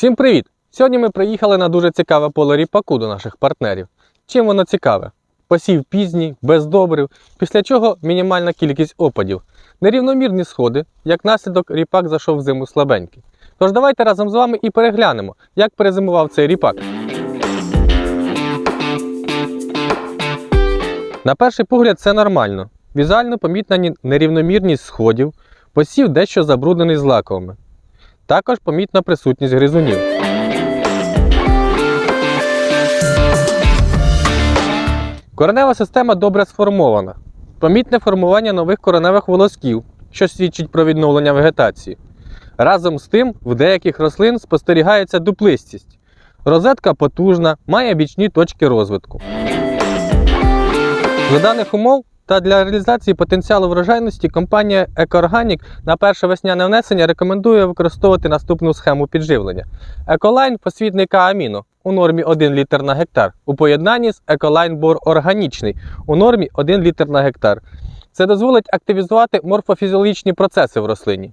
Всім привіт! Сьогодні ми приїхали на дуже цікаве поле ріпаку до наших партнерів. Чим воно цікаве? Посів пізній, без добрив, після чого мінімальна кількість опадів. Нерівномірні сходи, як наслідок ріпак зайшов в зиму слабенький. Тож давайте разом з вами і переглянемо, як перезимував цей ріпак. На перший погляд це нормально. Візуально помітнені нерівномірність сходів, посів дещо забруднений злаковими. Також помітна присутність гризунів. Коренева система добре сформована. Помітне формування нових кореневих волосків, що свідчить про відновлення вегетації. Разом з тим, в деяких рослин спостерігається дуплистість. Розетка потужна, має бічні точки розвитку. За даних умов та для реалізації потенціалу врожайності компанія Екоорганік на перше весняне внесення рекомендує використовувати наступну схему підживлення. Еколайн посвітника К-аміно у нормі 1 літр на гектар у поєднанні з Еколайн Бор органічний у нормі 1 літр на гектар. Це дозволить активізувати морфофізіологічні процеси в рослині,